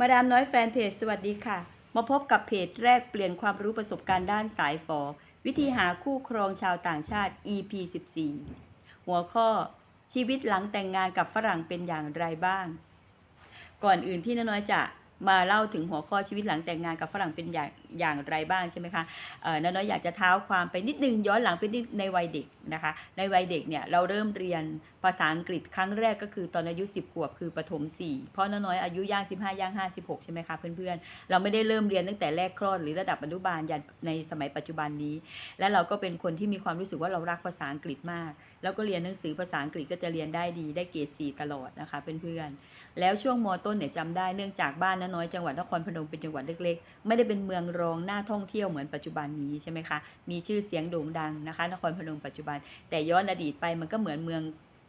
มาดามน้อยแฟนเพจสวัสดีค่ะ มาพบกับเพจแรกเปลี่ยนความรู้ประสบการณ์ด้านสายฝอ วิธีหาคู่ครองชาวต่างชาติ EP 14 หัวข้อชีวิตหลังแต่งงานกับฝรั่งเป็นอย่างไรบ้าง ก่อนอื่นที่นน้อยจะ มาเล่าถึงหัวข้อชีวิตหลังแต่งงานกับฝรั่งเป็นอย่างอย่างไรบ้างใช่ไหมคะเอ่อน้อยอยากจะเท้าความไปนิดนึงย้อนหลังไปนิดในวัยเด็กนะคะ ในวัยเด็กเนี่ยเราเริ่มเรียนภาษาอังกฤษครั้งแรกก็คือตอนอายุ 10 ขวบคือประถม 4 เพราะน้าน้อยอายุย่าง 15 ย่าง 56 ใช่ไหมคะเพื่อนๆ เราไม่ได้เริ่มเรียนตั้งแต่แรกคลอดหรือระดับอนุบาลยันในสมัยปัจจุบันนี้ และเราก็เป็นคนที่มีความรู้สึกว่าเรารักภาษาอังกฤษมาก แล้วก็เรียนหนังสือภาษาอังกฤษก็จะเรียนได้ดีได้เกรดสีตลอดนะคะเพื่อนๆ แล้วช่วงมต้นเนี่ยจำได้เนื่องจากบ้านน้าน้อยจังหวัดนครพนมเป็นจังหวัดเล็กๆ ไม่ได้เป็นเมืองรองหน่าท่องเที่ยวเหมือนปัจจุบันนี้ใช่ไหมคะมีชื่อเสียงโด่งดังนะคะ นครพนมปัจจุบัน แต่ย้อนอดีตไปมันก็เหมือนเมือง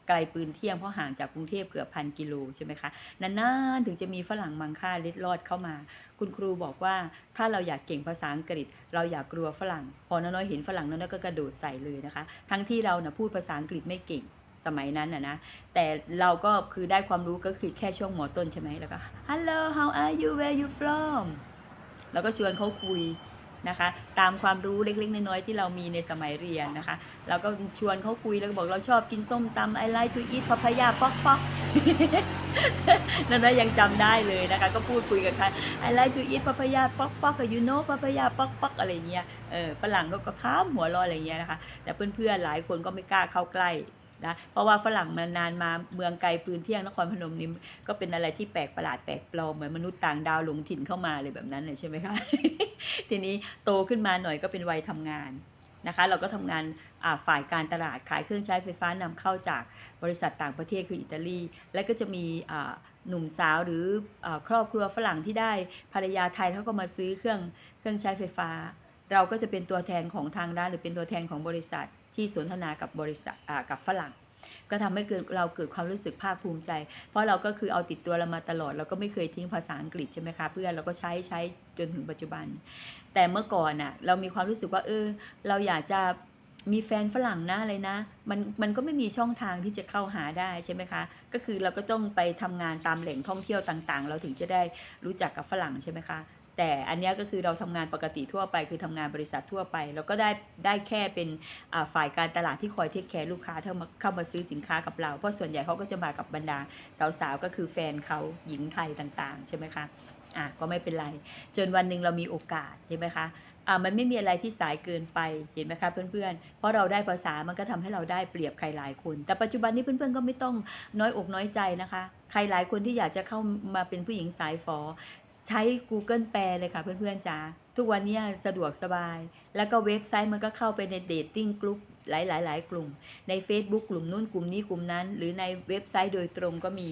ไกลปืนเที่ยงเพราะห่างจากกรุงเทพเกือบพันกิโลใช่ไหมคะนานๆถึงจะมีฝรั่งมังค่าเล็ดลอดเข้ามา คุณครูบอกว่าถ้าเราอยากเก่งภาษาอังกฤษ เราอยากกลัวฝรั่ง พอน้อยๆเห็นฝรั่งน้อยๆก็กระโดดใส่เลยนะคะ ทั้งที่เรานะพูดภาษาอังกฤษไม่เก่ง สมัยนั้นนะนะ แต่เราก็คือได้ความรู้ก็คือแค่ช่วงหมอต้นใช่ไหมแล้วก็ Hello how are you where you from แล้วก็ชวนเขาคุยนะคะ ตามความรู้เล็กๆ น้อยๆที่เรามีในสมัยเรียนนะคะ เราก็ชวนเขาคุยแล้วก็บอกเราชอบกินส้มตำ I like to eat papaya ป๊อกป๊อกนั่นยังจำได้เลยนะคะ ก็พูดคุยกับใคร I like to eat papaya ป๊อกป๊อก you know papaya ป๊อกป๊อกอะไรเงี้ยเออฝรั่งก็ข้ามหัวรออะไรเงี้ยนะคะ แต่เพื่อนๆหลายคนก็ไม่กล้าเข้าใกล้ นะเพราะว่าฝรั่งมานานมาเมืองไกลปืนเที่ยงนครพนมนี่ก็เป็นอะไรที่แปลกประหลาดแปลกปลอมเหมือนมนุษย์ต่างดาวหลงถิ่นเข้ามาเลยแบบนั้นเลยใช่ไหมคะ ทีนี้โตขึ้นมาหน่อยก็เป็นวัยทำงานนะคะเราก็ทำงานฝ่ายการตลาดขายเครื่องใช้ไฟฟ้านำเข้าจากบริษัทต่างประเทศคืออิตาลี และก็จะมีหนุ่มสาวหรืออครอบครัวฝรั่งที่ได้ภรรยาไทยเขาก็มาซื้อเครื่องเครื่องใช้ไฟฟ้า เราก็จะเป็นตัวแทนของทางร้านหรือเป็นตัวแทนของบริษัท ที่สนทนากับบริษัทกับฝรั่ง ก็ทำให้เกิดเราเกิดความรู้สึกภาคภูมิใจ เพราะเราก็คือเอาติดตัวเรามาตลอด เราก็ไม่เคยทิ้งภาษาอังกฤษใช่ไหมคะ เพื่อนเราก็ใช้ใช้จนถึงปัจจุบัน แต่เมื่อก่อนน่ะเรามีความรู้สึกว่าเออ เราอยากจะมีแฟนฝรั่งนะอะไรนะ มันมันก็ไม่มีช่องทางที่จะเข้าหาได้ใช่ไหมคะ ก็คือเราก็ต้องไปทำงานตามแหล่งท่องเที่ยวต่างๆ เราถึงจะได้รู้จักกับฝรั่งใช่ไหมคะ แต่อันนี้ก็คือเราทำงานปกติทั่วไป คือทำงานบริษัททั่วไปเราก็ได้ได้แค่เป็นฝ่ายการตลาดที่คอยเทคแคร์ลูกค้าเข้ามาเข้ามาซื้อสินค้ากับเรา เพราะส่วนใหญ่เขาก็จะมากับบรรดาสาวๆ ก็คือแฟนเขาหญิงไทยต่างๆ ใช่ไหมคะอะก็ไม่เป็นไร จนวันหนึ่งเรามีโอกาสใช่ไหมคะอ่ามันไม่มีอะไรที่สายเกินไปเห็นไหมคะเพื่อนๆ เพราะเราได้ภาษามันก็ทำให้เราได้เปรียบใครหลายคน แต่ปัจจุบันนี้เพื่อนๆก็ไม่ต้องน้อยอกน้อยใจนะคะ ใครหลายคนที่อยากจะเข้ามาเป็นผู้หญิงสายฝอ ใช้ Google แปลเลยค่ะเพื่อนๆจ๋าทุกวันนี้สะดวกสบาย แล้วก็เว็บไซต์มันก็เข้าไปในเดทติ้งกลุ่มหลายๆกลุ่ม ใน Facebook กลุ่มนู้นกลุ่มนี้กลุ่มนั้น หรือในเว็บไซต์โดยตรงก็มี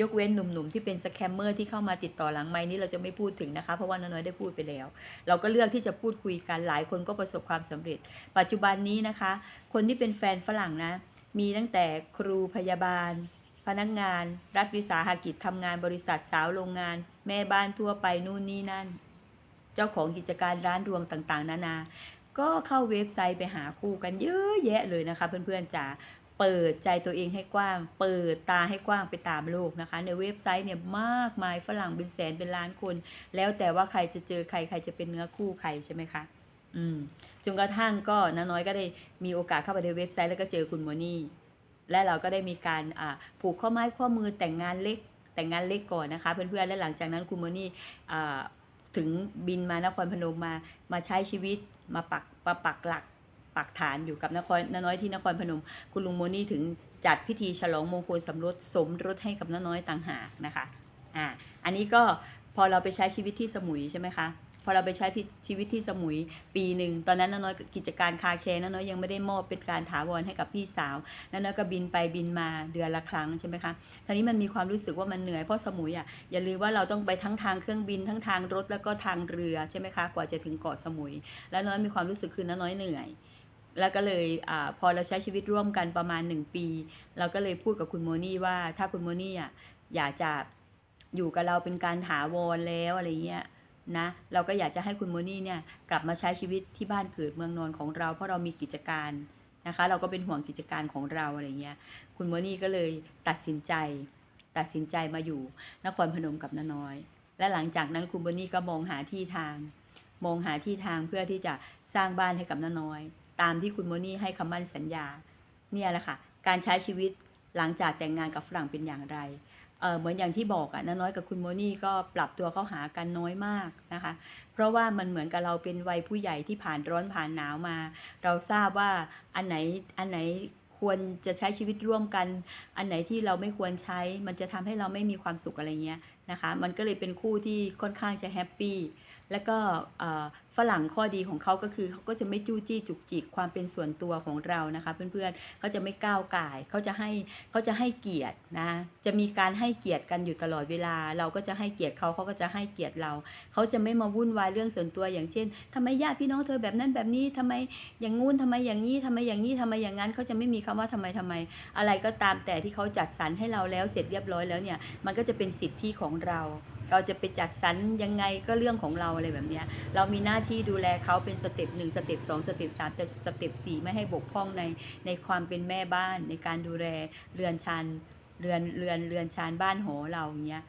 ยกเว้นหนุ่มๆที่เป็นสแคมเมอร์ที่เข้ามาติดต่อหลังไม้นี้เราจะไม่พูดถึงนะคะ เพราะว่าน้อยๆได้พูดไปแล้ว เราก็เลือกที่จะพูดคุยกันหลายคนก็ประสบความสำเร็จ ปัจจุบันนี้นะคะ คนที่เป็นแฟนฝรั่งนะ มีตั้งแต่ครูพยาบาล พนักงาน รัฐวิสาหกิจทำงานบริษัทสาวโรงงาน แม่บ้านทั่วไปนู่นนี่นั่น เจ้าของกิจการร้านรวงต่างๆ นานา ก็เข้าเว็บไซต์ไปหาคู่กันเยอะแยะเลยนะคะ เพื่อนๆจ๋าเปิดใจตัวเองให้กว้าง เปิดตาให้กว้างไปตามโลกนะคะ ในเว็บไซต์เนี่ยมากมายฝรั่งเป็นแสนเป็นล้านคน แล้วแต่ว่าใครจะเจอใครใครจะเป็นเนื้อคู่ใครใช่ไหมคะอืมจนกระทั่งก็น้าน้อยก็ได้มีโอกาสเข้าไปในเว็บไซต์แล้วก็เจอคุณโมนี่และเราก็ได้มีการอ่าผูกข้อไม้ข้อมือแต่งงานเล็ก แต่งงานเล็กก่อนนะคะ เพื่อนๆและหลังจากนั้นคุณโมนี่ถึงบินมานครพนมมามาใช้ชีวิตมาปักมาปักหลักปักฐานอยู่กับนครน้าน้อยที่นครพนม คุณลุงโมนี่ถึงจัดพิธีฉลองมงคลสมรสสมรสให้กับน้าน้อยต่างหากนะคะอ่าอันนี้ก็ พอเราไปใช้ชีวิตที่สมุยใช่ไหมคะพอเราไปใช้ที่ชีวิตที่สมุยปีหนึ่งตอนนั้นน้าน้อยกิจการคาแคร์น้าน้อยยังไม่ได้มอบเป็นการถาวรให้กับพี่สาวน้าน้อยก็บินไปบินมาเดือนละครั้งใช่ไหมคะทีนี้มันมีความรู้สึกว่ามันเหนื่อยเพราะสมุยอะอย่าลืมว่าเราต้องไปทั้งทางเครื่องบินทั้งทางรถแล้วก็ทางเรือใช่ไหมคะกว่าจะถึงเกาะสมุย แล้วน้อยมีความรู้สึกคือน้าน้อยเหนื่อยแล้วก็เลยอพอเราใช้ชีวิตร่วมกันประมาณหนึ่งปี เราก็เลยพูดกับคุณโมนี่ว่าถ้าคุณโมนี่อะอยากจะ อยู่กับเราเป็นการถาวรแล้วอะไรเงี้ยนะเราก็อยากจะให้คุณโมนี่เนี่ยกลับมาใช้ชีวิตที่บ้านเกิดเมืองนอนของเรา เพราะเรามีกิจการนะคะ เราก็เป็นห่วงกิจการของเราอะไรเงี้ยคุณโมนี่ก็เลยตัดสินใจ ตัดสินใจมาอยู่นครพนมกับน้าน้อย และหลังจากนั้นคุณโบนี่ก็มองหาที่ทาง มองหาที่ทางเพื่อที่จะสร้างบ้านให้กับน้าน้อย ตามที่คุณโบนี่ให้คำมั่นสัญญาเนี่ยแหละค่ะการใช้ชีวิต หลังจากแต่งงานกับฝรั่งเป็นอย่างไรเเหมือนอย่างที่บอกอะน้าน้อยกับคุณโมนี่ก็ปรับตัวเข้าหากันน้อยมากนะคะ เพราะว่ามันเหมือนกับเราเป็นวัยผู้ใหญ่ที่ผ่านร้อนผ่านหนาวมา เราทราบว่าอันไหนอันไหนควรจะใช้ชีวิตร่วมกัน อันไหนที่เราไม่ควรใช้ มันจะทำให้เราไม่มีความสุขอะไรเงี้ยนะคะ มันก็เลยเป็นคู่ที่ค่อนข้างจะแฮปปี้แล้วก็ฝรั่งข้อดีของเขาก็คือเขาก็จะไม่จู้จี้จุกจิกความเป็นส่วนตัวของเรานะคะเพื่อนๆเขาจะไม่ก้าวก่ายเขาจะให้เขาจะให้เกียรตินะจะมีการให้เกียรติกันอยู่ตลอดเวลา เราก็จะให้เกียรติเขาเขาก็จะให้เกียรติเราเขาจะไม่มาวุ่นวายเรื่องส่วนตัวอย่างเช่นทำไมญาติพี่น้องเธอแบบนั้นแบบนี้ทำไมอย่างงู้นทำไมอย่างนี้ทำไมอย่างนี้ทำไมอย่างนั้นเขาจะไม่มีคำว่าทำไมทำไม อะไรก็ตามแต่ที่เขาจัดสรรให้เราแล้วเสร็จเรียบร้อยแล้วเนี่ยมันก็จะเป็นสิทธิของเรา เราจะไปจัดสรรยังไงก็เรื่องของเราอะไรแบบนี้เรามีหน้าที่ดูแลเขาเป็นสเต็ปหนึ่งสเต็ปสองสเต็ปสามแต่สเต็ปสี่ไม่ให้บกพร่องในในความเป็นแม่บ้านในการดูแลเรือนชานเรือนเรือนเรือนชานบ้านหอเราอย่างเงี้ย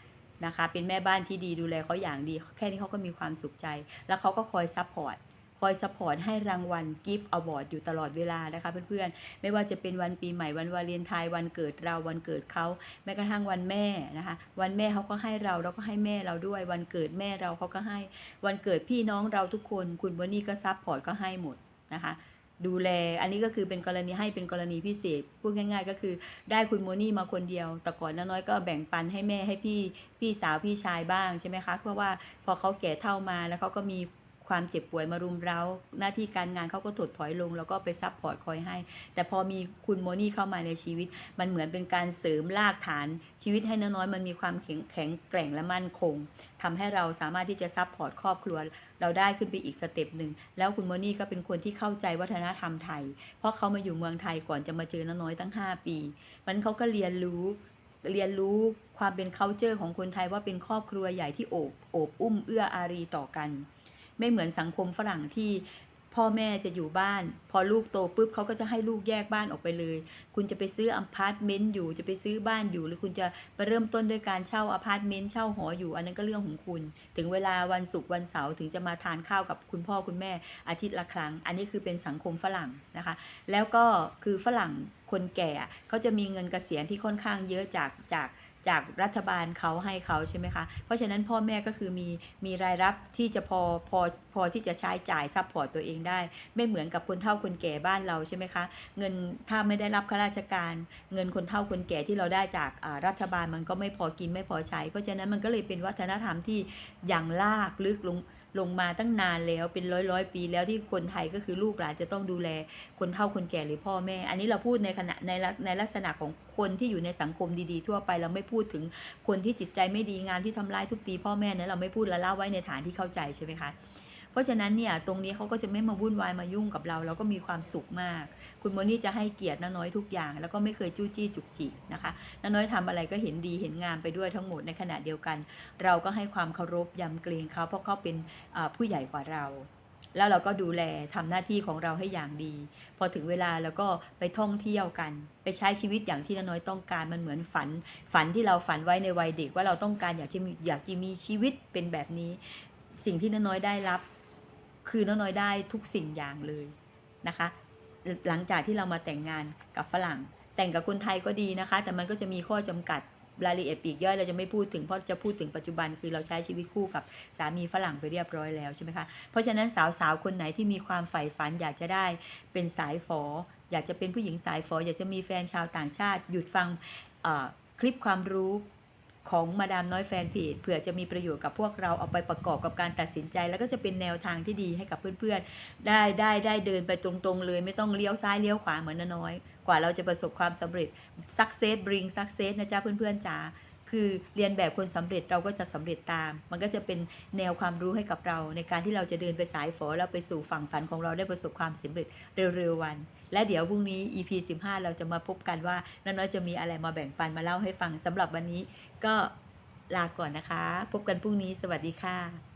นะคะเป็นแม่บ้านที่ดีดูแลเขาอย่างดี แค่นี้เขาก็มีความสุขใจ แล้วเขาก็คอยซัพพอร์ต คอยซัพพอร์ตให้รางวัลกิฟต์อวอร์ดอยู่ตลอดเวลานะคะเพื่อนๆ ไม่ว่าจะเป็นวันปีใหม่วันวาเลนไทน์วันเกิดเราวันเกิดเขาแม้กระทั่งวันแม่นะคะวันแม่เขาก็ให้เราเราก็ให้แม่เราด้วย วันเกิดแม่เราเขาก็ให้ วันเกิดพี่น้องเราทุกคน คุณบอนนี่ก็ซัพพอร์ตก็ให้หมดนะคะดูแล อันนี้ก็คือเป็นกรณีให้เป็นกรณีพิเศษ พูดง่ายๆ ก็คือได้คุณโมนี่มาคนเดียว แต่ก่อนน้าน้อยก็แบ่งปันให้แม่ให้พี่พี่สาวพี่ชายบ้างใช่ไหมคะ เพราะว่าพอเขาแก่เท่ามาแล้วเขาก็มี ความเจ็บป่วยมารุมเร้า หน้าที่การงานเขาก็ถดถอยลง แล้วก็ไปซัพพอร์ตคอยให้ แต่พอมีคุณโมนี่เข้ามาในชีวิต มันเหมือนเป็นการเสริมรากฐานชีวิตให้น้อยๆมันมีความแข็งแข็งแกร่งและมั่นคงทำให้เราสามารถที่จะซัพพอร์ตครอบครัว เราได้ขึ้นไปอีกสเต็ปหนึ่งแล้วคุณโมนี่ก็เป็นคนที่เข้าใจวัฒนธรรมไทย เพราะเขามาอยู่เมืองไทยก่อนจะมาเจอน้าน้อยตั้ง 5 ปีมันเขาก็เรียนรู้เรียนรู้ความเป็น c u เจอร์ของคนไทยว่าเป็นครอบครัวใหญ่ที่โอบโอบอุ้มเอื้ออารีต่อกัน ไม่เหมือนสังคมฝรั่งที่พ่อแม่จะอยู่บ้าน พอลูกโตปุ๊บเขาก็จะให้ลูกแยกบ้านออกไปเลย คุณจะไปซื้ออพาร์ตเมนต์อยู่จะไปซื้อบ้านอยู่ หรือคุณจะไปเริ่มต้นด้วยการเช่าอพาร์ตเมนต์เช่าหออยู่ อันนั้นก็เรื่องของคุณ ถึงเวลาวันศุกร์วันเสาร์ถึงจะมาทานข้าวกับคุณพ่อคุณแม่อาทิตย์ละครั้ง อันนี้คือเป็นสังคมฝรั่งนะคะ แล้วก็คือฝรั่งคนแก่เขาจะมีเงินเกษียณที่ค่อนข้างเยอะจากจาก จากรัฐบาลเขาให้เขาใช่ไหมคะ เพราะฉะนั้นพ่อแม่ก็คือมีมีรายรับที่จะพอพอพอที่จะใช้จ่ายซัพพอร์ตตัวเองได้ ไม่เหมือนกับคนเฒ่าคนแก่บ้านเราใช่ไหมคะ เงินถ้าไม่ได้รับข้าราชการ เงินคนเฒ่าคนแก่ที่เราได้จากรัฐบาลมันก็ไม่พอกินไม่พอใช้ เพราะฉะนั้นมันก็เลยเป็นวัฒนธรรมที่อย่างลากลึกลง ลงมาตั้งนานแล้วเป็นร้อยร้อยปีแล้วที่คนไทยก็คือลูกหลานจะต้องดูแลคนเฒ่าคนแก่หรือพ่อแม่ อันนี้เราพูดในขณะในในลักษณะของคนที่อยู่ในสังคมดีๆ ทั่วไปเราไม่พูดถึงคนที่จิตใจไม่ดีงานที่ทำร้ายทุบตีพ่อแม่นั้นเราไม่พูดและเล่าไว้ในฐานที่เข้าใจใช่ไหมคะ เพราะฉะนั้นเนี่ยตรงนี้เขาก็จะไม่มาวุ่นวายมายุ่งกับเราเราก็มีความสุขมาก คุณโมนี่จะให้เกียรติน้าน้อยทุกอย่าง แล้วก็ไม่เคยจู้จี้จุกจิกนะคะน้าน้อยทำอะไรก็เห็นดีเห็นงามไปด้วยทั้งหมดในขณะเดียวกัน เราก็ให้ความเคารพยำเกรงเขาเพราะเขาเป็นผู้ใหญ่กว่าเราแล้วเราก็ดูแลทำหน้าที่ของเราให้อย่างดี พอถึงเวลาแล้วก็ไปท่องเที่ยวกัน ไปใช้ชีวิตอย่างที่น้าน้อยต้องการมันเหมือนฝัน ฝันที่เราฝันไว้ในวัยเด็กว่าเราต้องการอยากจะมีอยากจะมีชีวิตเป็นแบบนี้ สิ่งที่น้าน้อยได้รับ คือน้อยได้ทุกสิ่งอย่างเลยนะคะ หลังจากที่เรามาแต่งงานกับฝรั่ง แต่งกับคนไทยก็ดีนะคะ แต่มันก็จะมีข้อจำกัดรายละเอียดปีกย่อยเราจะไม่พูดถึงเพราะจะพูดถึงปัจจุบันคือเราใช้ชีวิตคู่กับสามีฝรั่งไปเรียบร้อยแล้วใช่ไหมคะเพราะฉะนั้นสาวๆคนไหนที่มีความใฝ่ฝันอยากจะได้เป็นสายฝอ อยากจะเป็นผู้หญิงสายฝอ อยากจะมีแฟนชาวต่างชาติ หยุดฟังคลิปความรู้ ของมาดามน้อยแฟนเพจเผื่อจะมีประโยชน์กับพวกเราเอาไปประกอบกับการตัดสินใจ แล้วก็จะเป็นแนวทางที่ดีให้กับเพื่อนๆ ได้ได้ได้เดินไปตรงๆเลย ไม่ต้องเลี้ยวซ้ายเลี้ยวขวาเหมือนน้อยๆกว่าเราจะประสบความสำเร็จ success bring success นะจ๊ะเพื่อนๆจ๋า คือเรียนแบบคนสำเร็จเราก็จะสำเร็จตาม มันก็จะเป็นแนวความรู้ให้กับเรา ในการที่เราจะเดินไปสายฝอแล้วไปสู่ฝั่งฝันของเราได้ประสบความสำเร็จเร็วๆวัน และเดี๋ยวพรุ่งนี้ EP 15 เราจะมาพบกันว่าน้อยจะมีอะไรมาแบ่งปันมาเล่าให้ฟังสำหรับวันนี้ ก็ลาก่อนนะคะ พบกันพรุ่งนี้ สวัสดีค่ะ